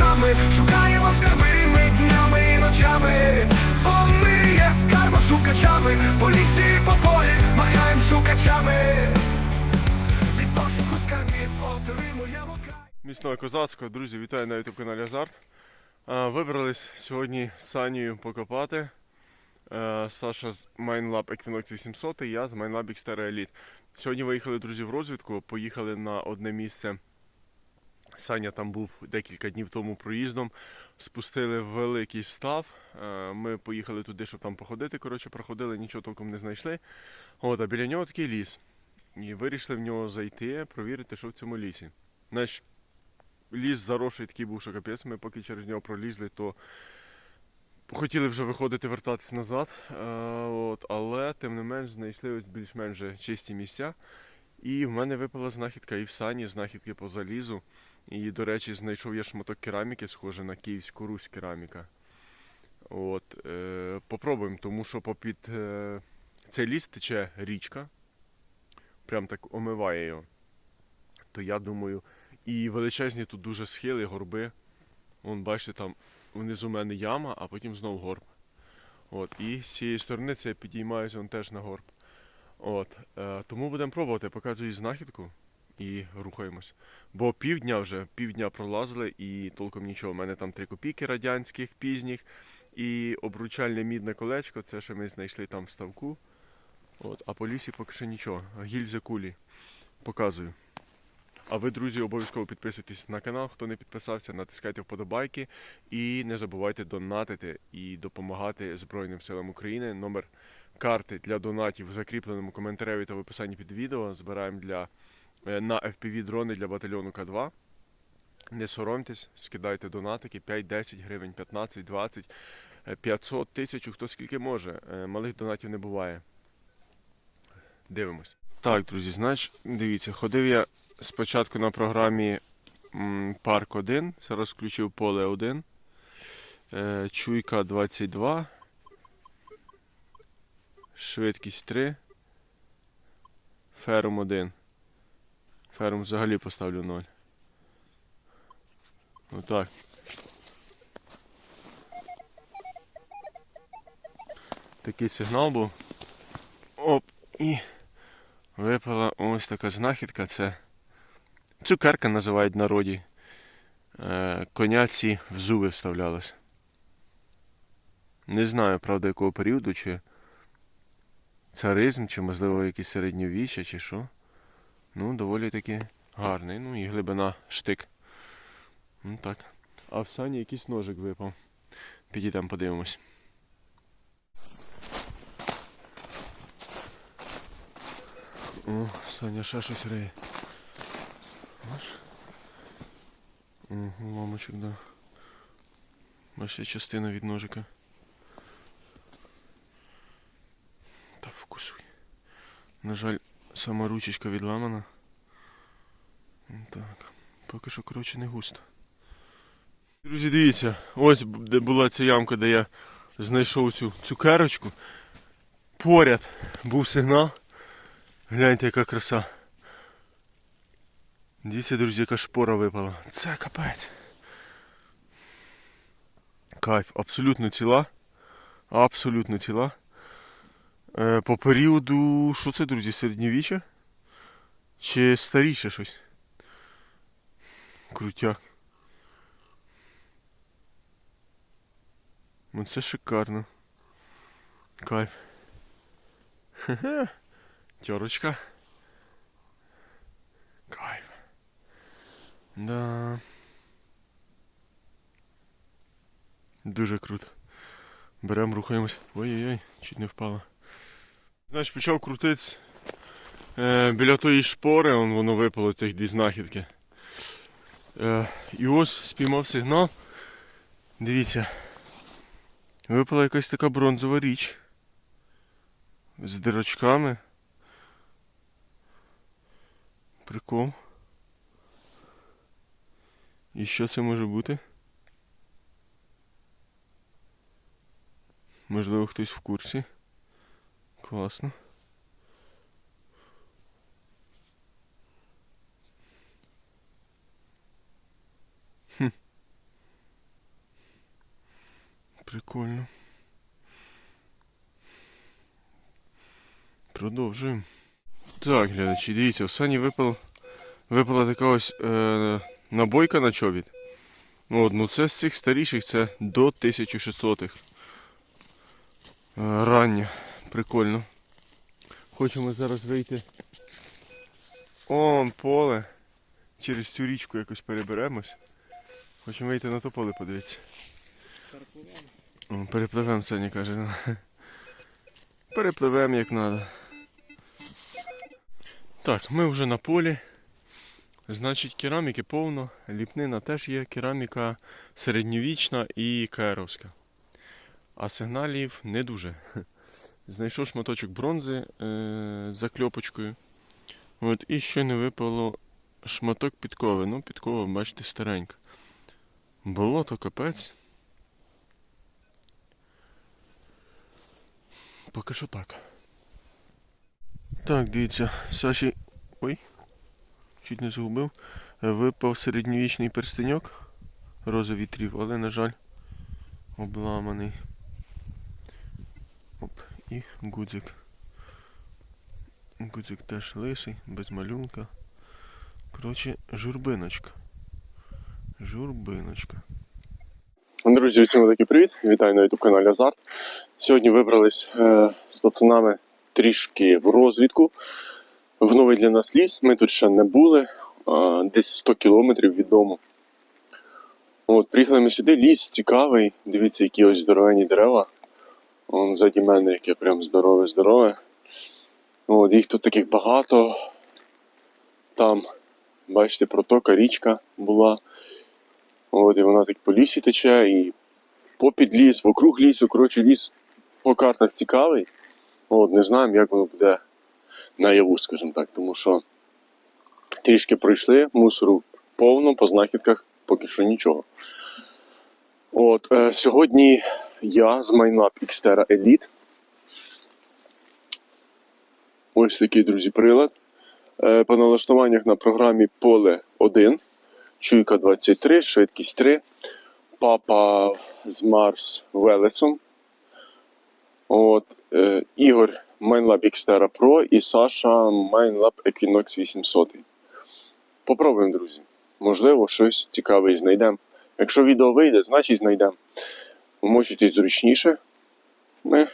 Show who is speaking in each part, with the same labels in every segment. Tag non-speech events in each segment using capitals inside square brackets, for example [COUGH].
Speaker 1: шукачами, шукаємо скарби ми днями і ночами, бо ми є скарбошукачами, по лісі по полі махаємо шукачами. Від пошуку скарбів отримуємо кайф.
Speaker 2: Міцного козацького, друзі, вітаю на youtube каналі Азарт. Вибрались сьогодні з Санією покопати. Саша з MineLab Equinox 800 і я з MineLab Xterra Elite. Сьогодні виїхали друзі в розвідку, поїхали на одне місце. Саня там був декілька днів тому проїздом. Спустили великий став. Е, Ми поїхали туди, щоб там походити. Коротше, проходили, нічого толком не знайшли. От, а біля нього такий ліс. І вирішили в нього зайти, провірити, що в цьому лісі. Знаєш, ліс заросший такий був, що капець. Ми поки через нього пролізли, то хотіли вже виходити, вертатися назад. Е, от, але тим не менш знайшли ось більш-менш чисті місця. І в мене випала знахідка і в сані, знахідки по залізу. І, до речі, знайшов я шматок кераміки, схоже на Київську Русь кераміка. От, е, попробуємо, тому що попід е, цей ліс тече річка. Прям так омиває його. То я думаю, і величезні тут дуже схили, горби. Вон, бачите, там внизу в мене яма, а потім знов горб. От, і з цієї сторони це я підіймаюся вон теж на горб. От, е, тому будемо пробувати, показую знахідку і рухаємось. Бо півдня вже, півдня пролазили і толком нічого. У мене там три копійки радянських, пізніх і обручальне мідне колечко, це що ми знайшли там в ставку. От, а по лісі поки що нічого. Гільзи кулі. Показую. А ви, друзі, обов'язково підписуйтесь на канал. Хто не підписався, натискайте вподобайки і не забувайте донатити і допомагати Збройним силам України. Номер карти для донатів в закріпленому коментарі та в описанні під відео. Збираємо для, на FPV дрони для батальйону К2. Не соромтесь, скидайте донатики 5, 10 гривень, 15, 20, е, 500, 1000, хто скільки може. Е, Малих донатів не буває. Дивимось. Так, друзі, значить, дивіться, ходив я спочатку на програмі Парк 1, зараз включив поле 1, е, чуйка 22, швидкість 3, ферум 1. Ферум взагалі поставлю 0. Отак. Такий сигнал був. Оп, і випала ось така знахідка. Це цукерка називають в народі. Е, коняці в зуби вставлялась. Не знаю, правда, якого періоду, чи царизм, чи, можливо, якісь середньовіччя, чи що. Ну, доволі таки гарний. Ну і глибина штик. Ну так. А в сані якийсь ножик випав. Підійдемо, подивимось. О, Саня ще щось риє. О, уламочок, да. Бачите, частина від ножика. Та фокусуй. На жаль, сама ручечка відламана. Так. Поки що, коротше, не густо. Друзі, дивіться, ось де була ця ямка, де я знайшов цю цукерочку. Поряд був сигнал. Гляньте, яка краса. Дивіться, друзі, яка шпора випала. Це капець. Кайф, абсолютно ціла. Абсолютно ціла. Е, по періоду. Що це, друзі, середньовіччя? Чи старіше щось? Крутяк. Ну це шикарно. Кайф. Хе-хе. Тьорочка. Кайф. Да. Дуже круто. Беремо, рухаємось. Ой-ой-ой, чуть не впало. Знаєш, почав крутитись. Е, біля тої шпори он, воно випало цих дві знахідки. Е, і ось спіймав сигнал. Дивіться. Випала якась така бронзова річ. З дирочками. Прикол. І що це може бути? Можливо, хтось в курсі. Класно. Хм. Прикольно. Продовжуємо. Так, глядачі, дивіться, в Сані випал, випала така ось е, набойка на чобіт. От, ну це з цих старіших, це до 1600-х. Е, рання. Прикольно. Хочемо зараз вийти. Он поле. Через цю річку якось переберемось. Хочемо вийти на то поле, подивитися. О, Перепливемо, Саня каже. ну. Перепливемо як треба. Так, ми вже на полі. Значить, кераміки повно, ліпнина теж є, кераміка середньовічна і каеровська. А сигналів не дуже. Знайшов шматочок бронзи е- закльопочкою. От, і ще не випало шматок підкови. Ну, підкова, бачите, старенька. Болото капець. Поки що так. Так, дивіться, Саші. Ой, чуть не загубив. Випав середньовічний перстеньок роза вітрів, але, на жаль, обламаний. Оп, і гудзик. Гудзик теж лисий, без малюнка. Коротше, журбиночка. Журбиночка. Друзі, всім великий привіт! Вітаю на YouTube каналі Азарт. Сьогодні вибрались е, з пацанами трішки в розвідку. В новий для нас ліс. Ми тут ще не були, е, десь 100 кілометрів від дому. От, приїхали ми сюди, ліс цікавий. Дивіться, які ось здоровенні дерева. Вон ззаді мене яке прям здорове-здорове. От, їх тут таких багато. Там, бачите, протока, річка була. От, і вона так по лісі тече, і попід ліс, вокруг лісу, коротше, ліс по картах цікавий. От, не знаємо, як воно буде наяву, скажімо так, тому що трішки пройшли, мусору повно, по знахідках поки що нічого. От, е, сьогодні я з MineLab Xterra Elite. Ось такий, друзі, прилад. Е, по налаштуваннях на програмі Поле 1. Чуйка 23, швидкість 3. Папа з Марс Велесом. От, е, Ігор MineLab Xterra Pro і Саша MineLab Equinox 800. Попробуємо, друзі. Можливо, щось цікаве знайдемо. Якщо відео вийде, значить знайдемо. Вмочитесь зручніше. Ми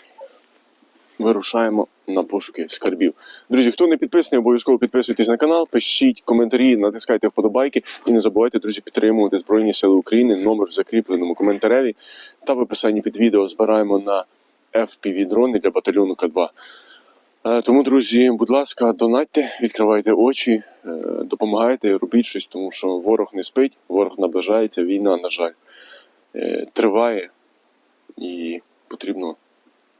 Speaker 2: вирушаємо на пошуки скарбів. Друзі, хто не підписаний, обов'язково підписуйтесь на канал, пишіть коментарі, натискайте вподобайки і не забувайте, друзі, підтримувати Збройні Сили України. Номер в закріпленому коментареві та в описанні під відео збираємо на FPV дрони для батальйону К2. Е, Тому, друзі, будь ласка, донатьте, відкривайте очі, е, допомагайте, робіть щось, тому що ворог не спить, ворог наближається, війна, на жаль, е, триває і потрібно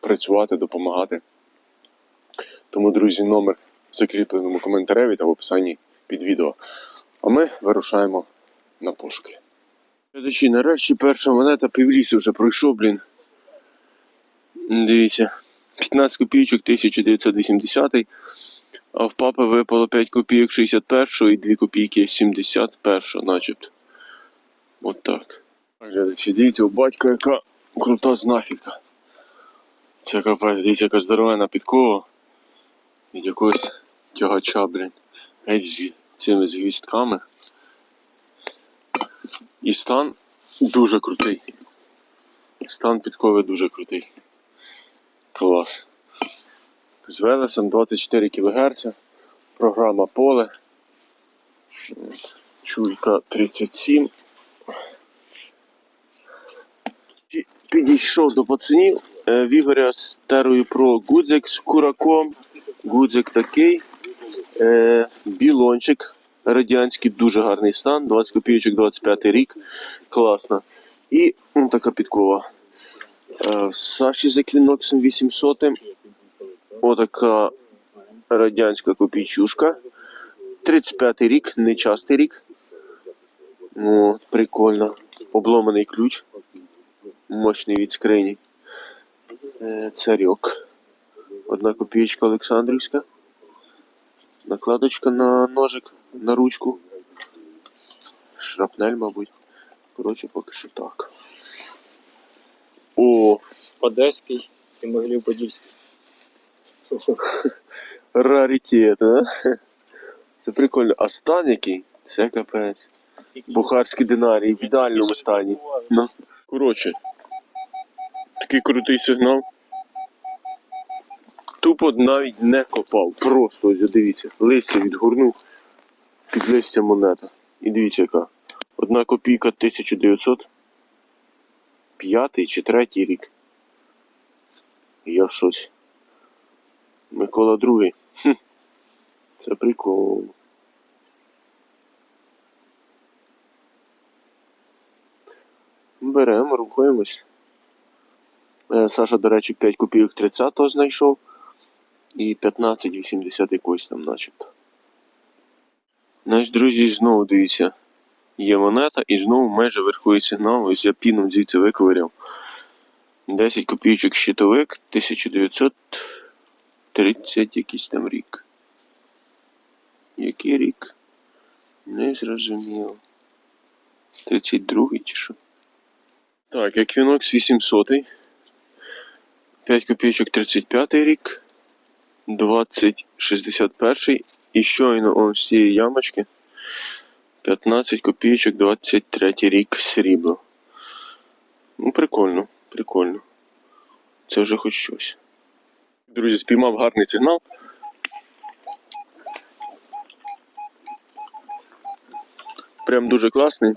Speaker 2: працювати, допомагати. Тому, друзі, номер в закріпленому коментареві та в описанні під відео. А ми вирушаємо на пошуки. Глядачі, нарешті перша монета півлісу вже пройшов, блін. Дивіться, 15 копійочок 1980, а в папи випало 5 копійок 61 і 2 копійки 71, начебто. От так. Глядачі, дивіться, у батька яка крута знахідка. Це капець, дивіться, яка здоровена підкова від якогось тягача, блін. Геть з цими звістками. І стан дуже крутий. Стан підкови дуже крутий. Клас. З Велесом 24 кГц. Програма поле. Чуйка 37. Підійшов до пацанів. Е, В Ігоря з Терою Pro гудзик з кураком. Гудзик такий. Е, білончик радянський, дуже гарний стан. 20 копійочок, 25 рік. Класно. І ну, така підкова. Е, Саші з Equinox 800. Отака радянська копійчушка. 35 рік, нечастий рік. О, прикольно. Обломаний ключ. Мощний від скрині. Царьок. Одна копієчка Олександрівська. Накладочка на ножик, на ручку. Шрапнель, мабуть. Коротше, поки що так. О,
Speaker 3: Одеський і Могилів-Подільський. [LAUGHS]
Speaker 2: раритет, а? Це прикольно. А стан який? Це капець. Бухарський динарій в ідеальному стані. Ну. Коротше, такий крутий сигнал. Тупо навіть не копав. Просто ось дивіться. Листя відгорнув під листя монета. І дивіться яка. Одна копійка 1905 чи 3 рік. Я щось. Микола другий. Хм. Це прикол. Беремо, рухаємось. Е, Саша, до речі, 5 копійок 30-го знайшов. І 15,80 якось там начебто. Значить, друзі, знову дивіться. Є монета і знову майже верховий сигнал. Ось я піном звідси виковиряв. 10 копійочок щитовик 1930 якийсь там рік. Який рік? Не зрозуміло. 32 чи що? Так, Equinox 800. 5 копійочок 35 рік. 2061 і щойно он з цієї ямочки. 15 копійочок 23 рік срібло. Ну, прикольно, прикольно. Це вже хоч щось. Друзі, спіймав гарний сигнал. Прям дуже класний.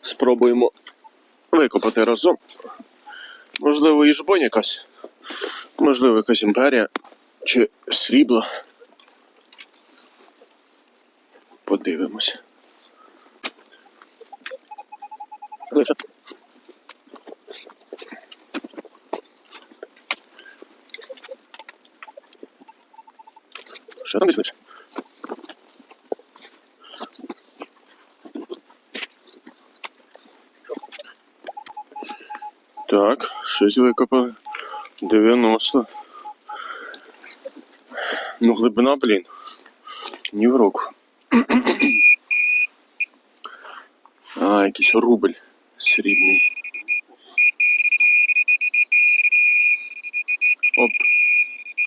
Speaker 2: Спробуємо викопати разом. Можливо, і жбонь якась. Можливо, якась імперія чи срібло. Подивимося. Що там візьмеш? Так, щось викопали. 90. Ну, глибина, блін. Ні в року. [CLEARS THROAT] А, якийсь рубль срібний. Оп.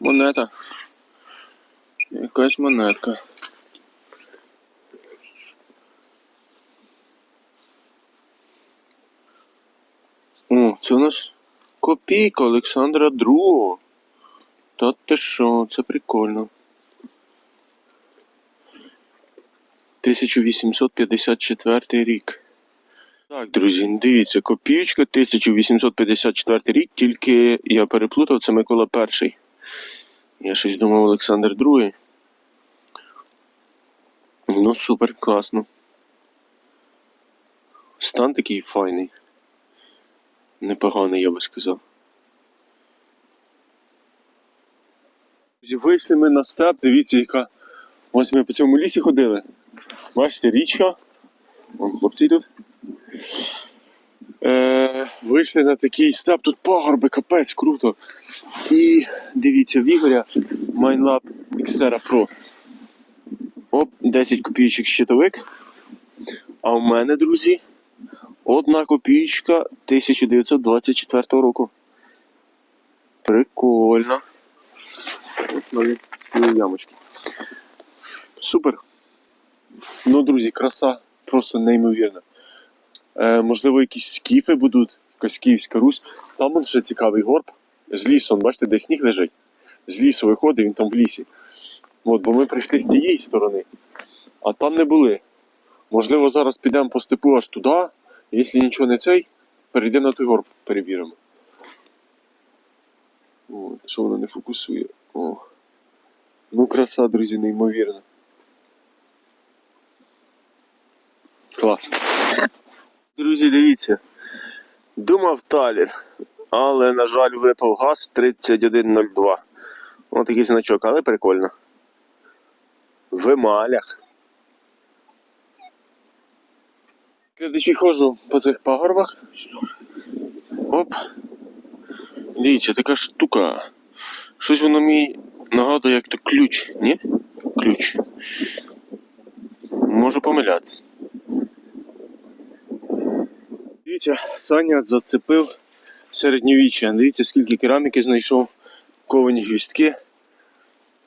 Speaker 2: Монета. Якась монетка. О, це у нас копійка Олександра II. Та ти що, це прикольно. 1854 рік. Так, друзі, дивіться, копійочка 1854 рік, тільки я переплутав, це Микола І. Я щось думав Олександр II. Ну, супер, класно. Стан такий файний. Непоганий, я би сказав. Вийшли ми на степ, дивіться, яка. Ось ми по цьому лісі ходили. Бачите, річка. Вон хлопці йдуть. Е, вийшли на такий степ, тут пагорби, капець, круто. І дивіться, в Ігоря MineLab Xterra Pro. Оп, 10 копійочок щитовик. А у мене, друзі, одна копійка 1924 року. Прикольно. От навіть ямочки. Супер. Ну, друзі, краса просто неймовірна. Е, можливо, якісь скіфи будуть, якась Київська Русь. Там он ще цікавий горб. З лісом, бачите, де сніг лежить. З лісу виходить, він там в лісі. От, бо ми прийшли з тієї сторони, а там не були. Можливо, зараз підемо по степу аж туди. Якщо нічого не цей, перейдемо на той горб, перевіримо. О, що воно не фокусує. О. Ну, краса, друзі, неймовірна. Клас. Друзі, дивіться. Думав талір, але, на жаль, випав газ 3102. Ось такий значок, але прикольно. В емалях. Глядачі ходжу по цих пагорбах. Оп. Дивіться, така штука. Щось воно мені нагадує, як то ключ, ні? Ключ. Можу помилятися. Дивіться, Саня зацепив середньовіччя. Дивіться, скільки кераміки знайшов, ковані гвістки.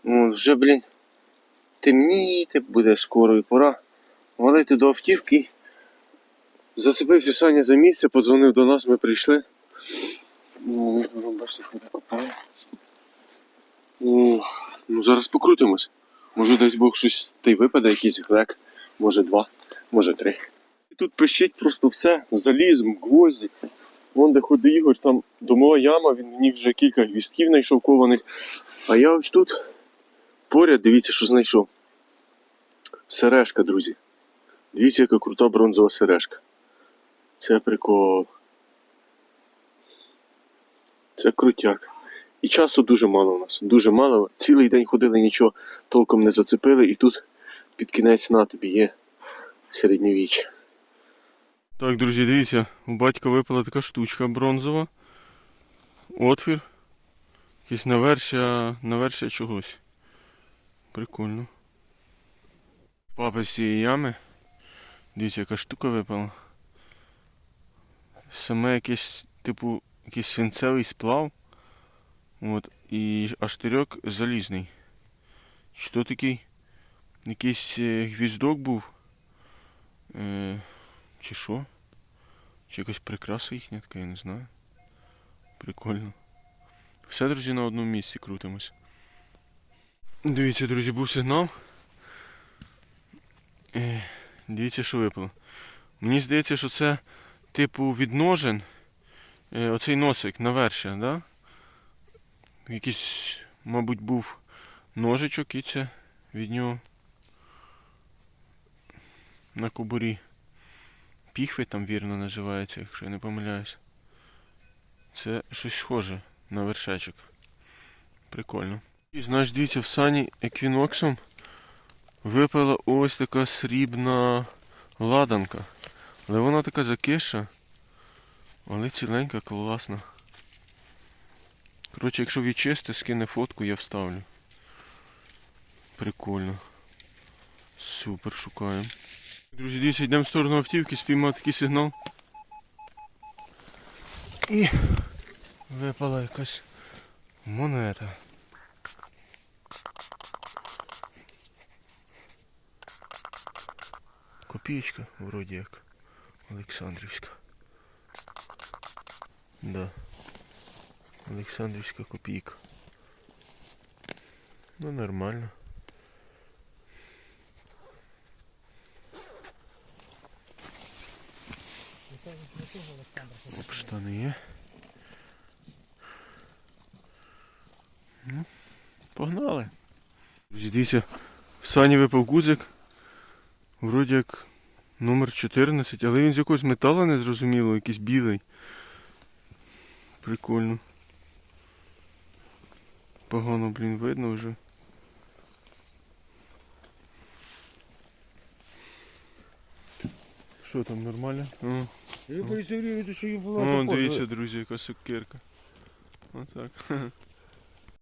Speaker 2: От, вже, блін, темніти буде скоро і пора. Валити до автівки. Зацепився Саня за місце, подзвонив до нас, ми прийшли. Ну, бачите, копає. Ну, зараз покрутимось. Може десь Бог щось та й випаде, якийсь глек, може два, може три. І тут пищить просто все, залізом, гвозді. Вон де ходить Ігор, там домова яма, він мені вже кілька гвістків знайшов кованих. А я ось тут поряд, дивіться, що знайшов. Сережка, друзі. Дивіться, яка крута бронзова сережка. Це прикол. Це крутяк. І часу дуже мало у нас. Дуже мало. Цілий день ходили, нічого толком не зацепили, і тут під кінець на тобі є середньовіччя. Так, друзі, дивіться, у батька випала така штучка бронзова. Отвір. Якесь навершя, навершя чогось. Прикольно. Папа з цієї ями. Дивіться, яка штука випала. Саме якесь, типу, якийсь свинцевий сплав. От, і а штирьок залізний. Чи то такий? Якийсь е, гвіздок був. Е, чи що? Чи якась прикраса їхня така, я не знаю. Прикольно. Все, друзі, на одному місці крутимось. Дивіться, друзі, був сигнал. Е, дивіться, що випало. Мені здається, що це типу відножен. Е, оцей носик навершя, да? Якийсь, мабуть, був ножичок і це від нього на кобурі. Піхви там вірно називається, якщо я не помиляюсь. Це щось схоже на вершечок. Прикольно. І знаєш, дивіться, в сані еквіноксом випала ось така срібна ладанка. Але вона така закиша. Але ціленька, класна. Коротше, якщо відчисти, скине фотку, я вставлю. Прикольно. Супер, шукаємо. Друзі, дивіться, йдемо в сторону автівки, спіймав такий сигнал. І випала якась монета. Копієчка, вроді як. Олександрівська. Да. Олександрівська копійка. Ну нормально. Оп, штани є. Ну, погнали. Друзі, дивіться, в сані випав гузик. Вроді як номер 14, але він з якогось металу незрозуміло, якийсь білий. Прикольно. Погано, блін, видно вже. Що там, нормально? О,
Speaker 4: Я реставрирую, що її була
Speaker 2: О дивіться, друзі, яка сукерка. Отак. [LAUGHS]